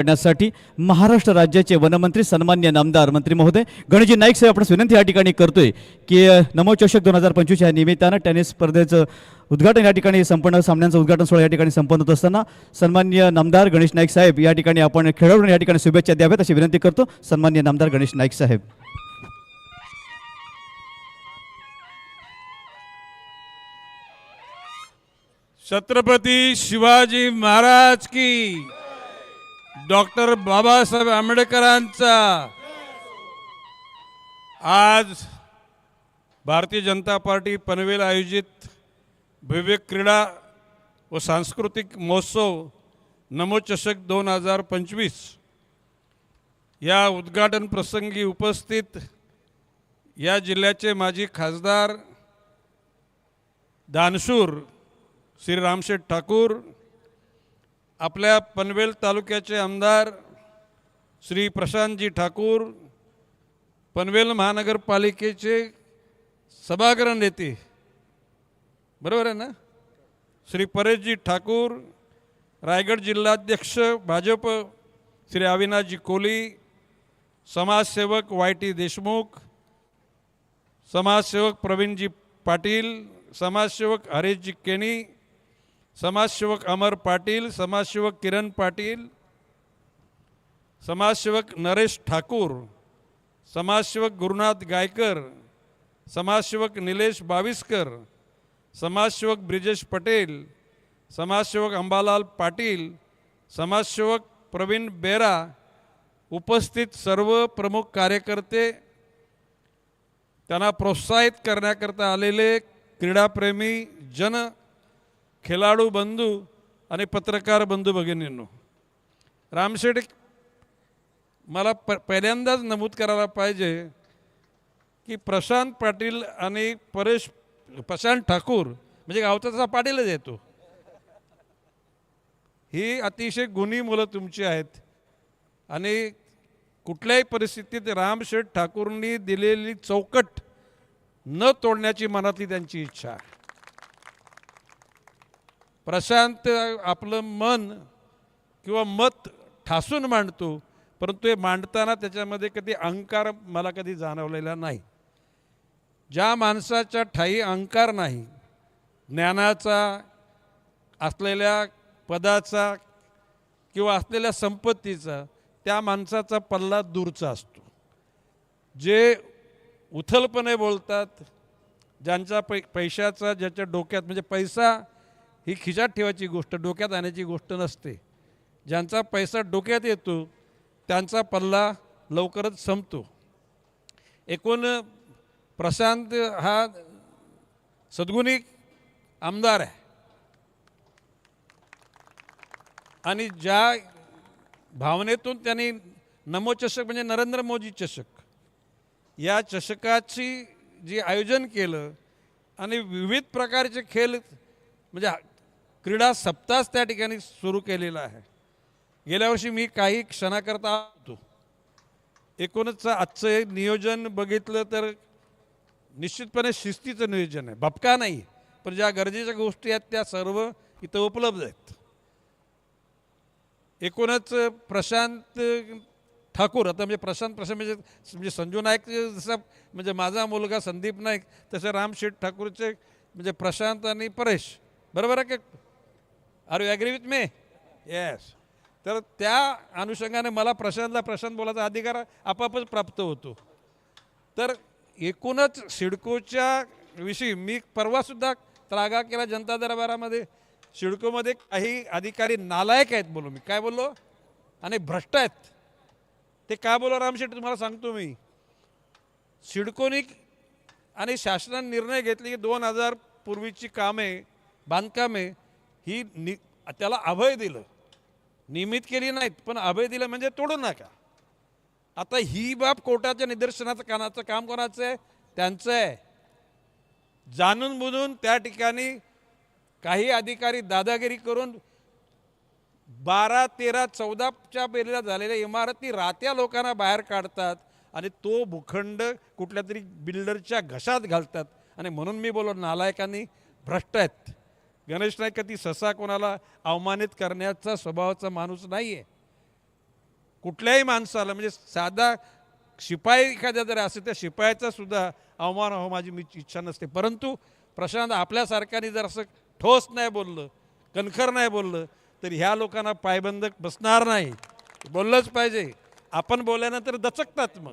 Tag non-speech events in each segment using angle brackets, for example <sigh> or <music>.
करण्यासाठी महाराष्ट्र राज्याचे वनमंत्री सन्मान्य नामदार मंत्री महोदय गणजी नाईक साहेब आपण विनंती या ठिकाणी करतोय की नमोचषक नमो दोन हजार पंचवीस या निमित्तानं टेनिस स्पर्धेचं उद्घाटन या ठिकाणी संपन्न सामन्यांचं उद्घाटन सोहळा या ठिकाणी संपन्न होत असताना सन्मान्य नामदार गणेश नाईक साहेब या ठिकाणी आपण खेळाडूंना या ठिकाणी शुभेच्छा द्याव्यात अशी विनंती करतो. सन्मान्य नामदार गणेश नाईक साहेब. छत्रपती शिवाजी महाराज की डॉक्टर बाबासाहेब आंबेडकरांचा. आज भारतीय जनता पार्टी पनवेल आयोजित भव्य क्रीडा व सांस्कृतिक महोत्सव नमोचषक दोन हजार पंचवीस. या उद्घाटन प्रसंगी उपस्थित या जिल्ह्याचे माजी खासदार दानशूर श्री रामशेठ ठाकूर आपल्या पनवेल तालुक्याचे आमदार श्री प्रशांतजी ठाकूर पनवेल महानगरपालिकेचे सभागृह नेते बरोबर आहे ना? श्री परेशजी ठाकूर रायगड जिल्हाध्यक्ष भाजप श्री अविनाशजी कोली समाजसेवक वाय टी देशमुख समाजसेवक प्रवीणजी पाटील समाजसेवक हरेशजी केनी समाजसेवक अमर पाटील समाजसेवक किरण पाटील समाजसेवक नरेश ठाकूर समाजसेवक गुरुनाथ गायकर समाजसेवक निलेश बाविस्कर समाजसेवक ब्रिजेश पटेल समाजसेवक अंबालाल पाटील समाजसेवक प्रवीण बेरा उपस्थित सर्व प्रमुख कार्यकर्ते त्यांना प्रोत्साहित करण्याकरता आलेले क्रीडाप्रेमी जन खेळाडू बंधू आणि पत्रकार बंधू भगिनींनो रामशेठ मला प पहिल्यांदाच नमूद करायला पाहिजे की प्रशांत पाटील आणि परेश प्रशांत ठाकूर म्हणजे गावचा तसा पाटीलच येतो ही अतिशय गुणी मुलं तुमची आहेत आणि कुठल्याही परिस्थितीत रामशेठ ठाकूरनी दिलेली चौकट न तोडण्याची मनातली त्यांची इच्छा आहे प्रशांत आपलं मन किंवा मत ठासून मांडतो परंतु हे मांडताना त्याच्यामध्ये कधी अहंकार मला कधी जाणवलेला नाही. ज्या माणसाच्या ठाई अहंकार नाही ज्ञानाचा असलेल्या पदाचा किंवा असलेल्या संपत्तीचा त्या माणसाचा पल्ला दूरचा असतो. जे उथलपणे बोलतात ज्यांचा पै पैशाचा ज्याच्या डोक्यात म्हणजे पैसा ही खिशात ठेवायची गोष्ट डोक्यात आणायची गोष्ट नसते. ज्यांचा पैसा डोक्यात येतो त्यांचा पल्ला लवकरच संपतो. एकूण प्रशांत हा सद्गुणी आमदार आहे. आणि ज्या भावनेतून त्यांनी नमो चषक म्हणजे नरेंद्र मोदी चषक या चषकाची जी आयोजन केलं आणि विविध प्रकारचे खेळ म्हणजे क्रीडा सप्ताह त्या ठिकाणी सुरू केलेला आहे. गेल्या वर्षी मी काही क्षणाकरता होतो एकूणच आजचं हे नियोजन बघितलं तर निश्चितपणे शिस्तीचं नियोजन आहे. भपका नाही पण ज्या गरजेच्या गोष्टी आहेत त्या सर्व इथं उपलब्ध आहेत. एकूणच प्रशांत ठाकूर आता म्हणजे प्रशांत प्रशांत म्हणजे म्हणजे संजू नाईक जसा म्हणजे माझा मुलगा संदीप नाईक तसं रामशेठ ठाकूरचे म्हणजे प्रशांत आणि परेश. बरोबर आहे का? Are you agree with me yes तर त्या अनुषंगाने मला प्रशांतला प्रशांत बोलायचा अधिकार आपापच प्राप्त होतो. तर एकूणच सिडकोच्या विषयी मी परवासुद्धा त्रागा केला जनता दरबारामध्ये. सिडकोमध्ये काही अधिकारी नालायक आहेत बोलू मी. काय बोललो? आणि भ्रष्ट आहेत. ते काय बोललो रामशेठ तुम्हाला सांगतो मी. सिडकोनी आणि शासनाने निर्णय घेतले की दोन हजार पूर्वीची कामे बांधकामे ही नि त्याला अभय दिलं. नियमित केली नाहीत पण अभय दिलं म्हणजे तोडू नका. आता ही बाब कोर्टाच्या निदर्शनाचं कानाचं काम कोणाचं आहे? त्यांचं आहे. जाणून बुजून त्या ठिकाणी काही अधिकारी दादागिरी करून बारा तेरा चौदाच्या पेरीला झालेल्या इमारती रात्या लोकांना बाहेर काढतात आणि तो भूखंड कुठल्या तरी बिल्डरच्या घशात घालतात. आणि म्हणून मी बोललो नालायकांनी भ्रष्ट आहेत. गणेश नाईक कधी ससा कोणाला अवमानित करण्याचा स्वभावाचा माणूस नाही आहे कुठल्याही माणसाला म्हणजे साधा शिपाई एखाद्या जरी असेल त्या शिपायाचा सुद्धा अवमान हो माझी मी इच्छा नसते. परंतु प्रशांत आपल्यासारख्याने जर असं ठोस नाही बोललं कणखर नाही बोललं तर ह्या लोकांना पायबंद बसणार नाही. बोललंच पाहिजे. आपण बोलल्यानंतर दचकतात मग.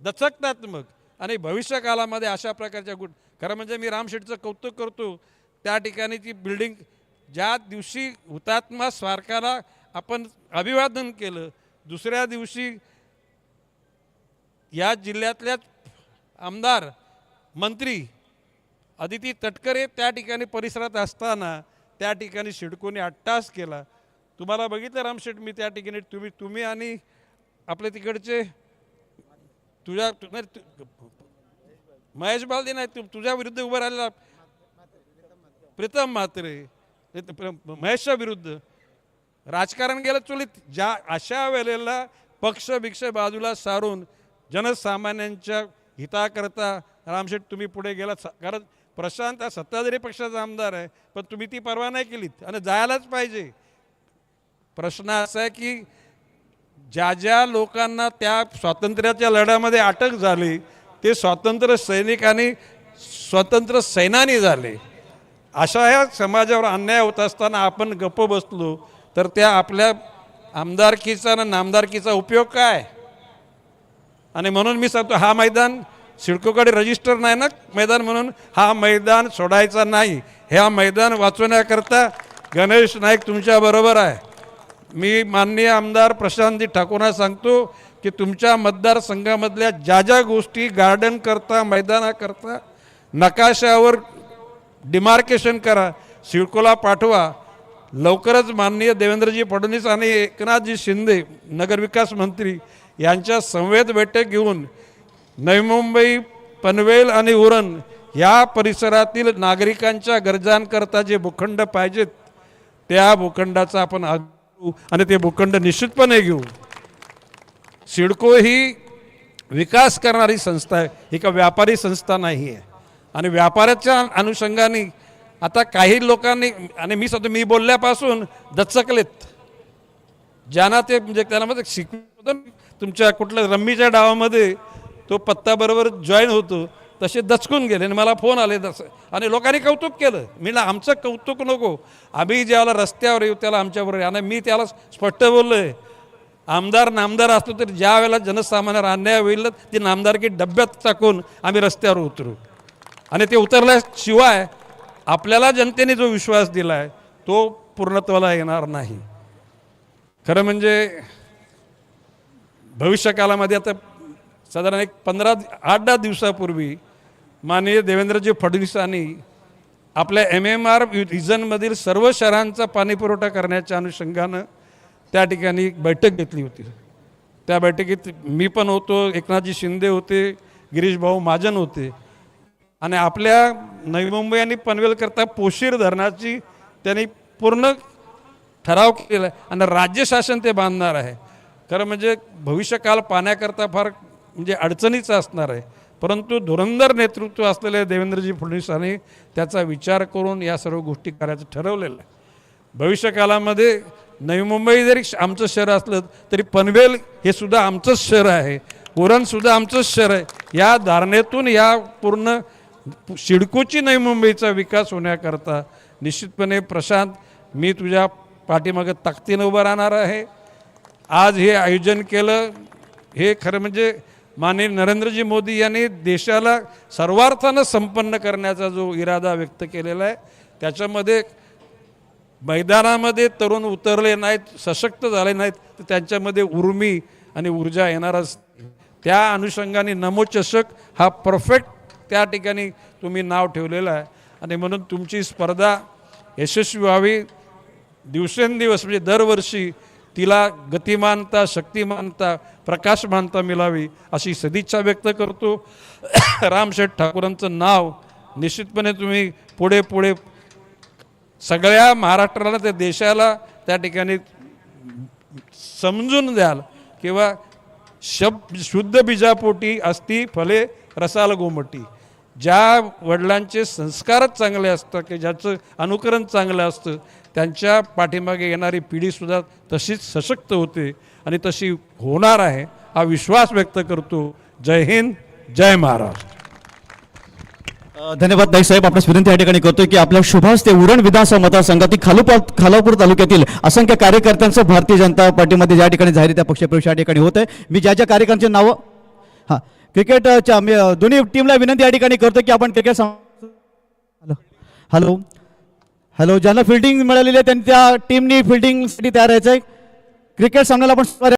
दचकतात मग. आणि भविष्यकालामध्ये अशा प्रकारच्या गुट खरं म्हणजे मी रामशेठचं कौतुक करतो त्या ठिकाणी ती बिल्डिंग ज्या दिवशी हुतात्मा स्मारकाला आपण अभिवादन केलं दुसऱ्या दिवशी या जिल्ह्यातल्याच आमदार मंत्री अदिती तटकरे त्या ठिकाणी परिसरात असताना त्या ठिकाणी शिडकोने अट्टास केला. तुम्हाला बघितलं रामशेठ मी त्या ठिकाणी तुम्ही तुम्ही आणि आपले तिकडचे तुझ्या तु- तु- महेश बालदे नाही तु- तुझ्या विरुद्ध उभं राहिलेला प्रीतम म्हात्रे प्र- महेशच्या विरुद्ध राजकारण गेलं चुलीत. ज्या अशा वेळेला पक्ष भिक्ष बाजूला सारून जनसामान्यांच्या हिताकरता रामशेठ तुम्ही पुढे गेलात. कारण प्रशांत हा सत्ताधारी पक्षाचा आमदार आहे पण तुम्ही ती परवा नाही केलीत. आणि जायलाच पाहिजे. प्रश्न असा आहे की ज्या ज्या लोकांना त्या स्वातंत्र्याच्या लढ्यामध्ये अटक झाली ते स्वातंत्र्य सैनिक आणि स्वतंत्र सैनानी झाले. अशा ह्या समाजावर अन्याय होत असताना आपण गप्प बसलो तर त्या आपल्या आमदारकीचा आणि नामदारकीचा उपयोग काय? आणि म्हणून मी सांगतो हा मैदान सिडकोकडे रजिस्टर नाही ना मैदान म्हणून हा मैदान सोडायचा नाही. ह्या मैदान वाचवण्याकरता गणेश नाईक तुमच्याबरोबर आहे. मी माननीय आमदार प्रशांतजी ठाकूरना सांगतो की तुमच्या मतदारसंघामधल्या ज्या ज्या गोष्टी गार्डनकरता मैदानाकरता नकाशावर डिमार्केशन करा सिडकोला पाठवा. लवकरच माननीय देवेंद्रजी फडणवीस आणि एकनाथजी शिंदे नगरविकास मंत्री यांच्या संवेद बैठक घेऊन नवी मुंबई पनवेल आणि उरण या परिसरातील नागरिकांच्या गरजांकरता जे भूखंड पाहिजेत त्या भूखंडाचा आपण आणि ते भूखंड निश्चितपणे घेऊ. सिडको ही विकास करणारी संस्था आहे ही का व्यापारी संस्था नाही आहे आणि व्यापाराच्या अनुषंगाने आता काही लोकांनी आणि मी स्वतः मी बोलल्यापासून दचकलेत. ज्यांना ते म्हणजे त्यांना म्हणजे शिकवत तुमच्या कुठल्या रम्मीच्या डावामध्ये तो पत्ता बरोबर जॉईन होतो तसे दचकून गेले आणि मला फोन आले तसं आणि लोकांनी कौतुक केलं. मी ना आमचं कौतुक नको. आम्ही ज्याला रस्त्यावर येऊ त्याला आमच्याबरोबर आणि मी त्याला स्पष्ट बोललो आहे आमदार नामदार असतो तर ज्या वेळेला जनसामान्यावर अन्याय होईल ती नामदारकी डब्यात टाकून आम्ही रस्त्यावर उतरू. आणि ते उतरल्याशिवाय आपल्याला जनतेने जो विश्वास दिला आहे तो पूर्णत्वाला येणार नाही. खरं म्हणजे भविष्यकालामध्ये आता साधारण एक पंधरा आठ दहा दिवसापूर्वी माननीय देवेंद्रजी फडणवीसांनी आपल्या एम एम आर रिजनमधील सर्व शहरांचा पाणीपुरवठा करण्याच्या अनुषंगानं त्या ठिकाणी एक बैठक घेतली होती. त्या बैठकीत मी पण होतो एकनाथजी शिंदे होते गिरीश भाऊ महाजन होते. आणि आपल्या नवी मुंबई आणि पनवेलकरता पोशीर धरणाची त्यांनी पूर्ण ठराव केला आहे आणि राज्य शासन ते बांधणार आहे. खरं म्हणजे भविष्यकाल पाण्याकरता फार म्हणजे अडचणीचं असणार आहे. परंतु धुरंधर नेतृत्व असलेले देवेंद्रजी फडणवीसांनी त्याचा विचार करून या सर्व गोष्टी करायचं ठरवलेलं आहे. भविष्यकालामध्ये नवी मुंबई जरी आमचं शहर असलं तरी पनवेल हे सुद्धा आमचंच शहर आहे. उरणसुद्धा आमचंच शहर आहे. या धारणेतून या पूर्ण शिडकोची नाही मुंबईचा विकास होण्याकरता. निश्चितपणे प्रशांत मी तुझ्या पाठीमागं ताकदीनं उभं राहणार आहे. आज हे आयोजन केलं हे खरं म्हणजे माननीय नरेंद्रजी मोदी यांनी देशाला सर्वार्थानं संपन्न करण्याचा जो इरादा व्यक्त केलेला आहे त्याच्यामध्ये मैदानामध्ये तरुण उतरले नाहीत सशक्त झाले नाहीत तर त्यांच्यामध्ये उर्मी आणि ऊर्जा येणारच. त्या अनुषंगाने नमोचषक हा परफेक्ट त्या ठिकाणी तुम्ही नाव ठेवलेलं आहे. आणि म्हणून तुमची स्पर्धा यशस्वी व्हावी. दिवसेंदिवस म्हणजे दरवर्षी तिला गतिमानता शक्तिमानता प्रकाशमानता मिळावी अशी सदिच्छा व्यक्त करतो. <coughs> रामशेठ ठाकूरांचं नाव निश्चितपणे तुम्ही पुढे पुढे सगळ्या महाराष्ट्राला त्या देशाला त्या ठिकाणी समजून द्याल किंवा शब शुद्ध बीजापोटी असती फले रसाल गोमटी. ज्या वडिलांचे संस्कारच चांगले असतात की ज्याचं अनुकरण चांगलं असतं त्यांच्या पाठीमागे येणारी पिढीसुद्धा तशीच सशक्त होते आणि तशी होणार आहे हा विश्वास व्यक्त करतो. जय हिंद जय महाराष्ट्र. धन्यवाद नाईक साहेब आपल्यास विनंती या ठिकाणी करतोय की आपल्या शुभास ते उरण विधानसभा मतदारसंघातील खालोपा खालापूर तालुक्यातील असंख्य कार्यकर्त्यांचं भारतीय जनता पार्टीमध्ये ज्या ठिकाणी जाहीर त्या पक्षप्रवेश या ठिकाणी होत आहे मी ज्या ज्या कार्यकर्त्यांची नावं हां. क्रिकेटच्या दोन्ही टीमला विनंती या ठिकाणी करतो की आपण क्रिकेट हॅलो. हॅलो. हॅलो ज्यांना फिल्डिंग मिळालेली आहे त्यांनी त्या टीमनी फिल्डिंगसाठी तयार राहायचं आहे क्रिकेट सामन्याला आपण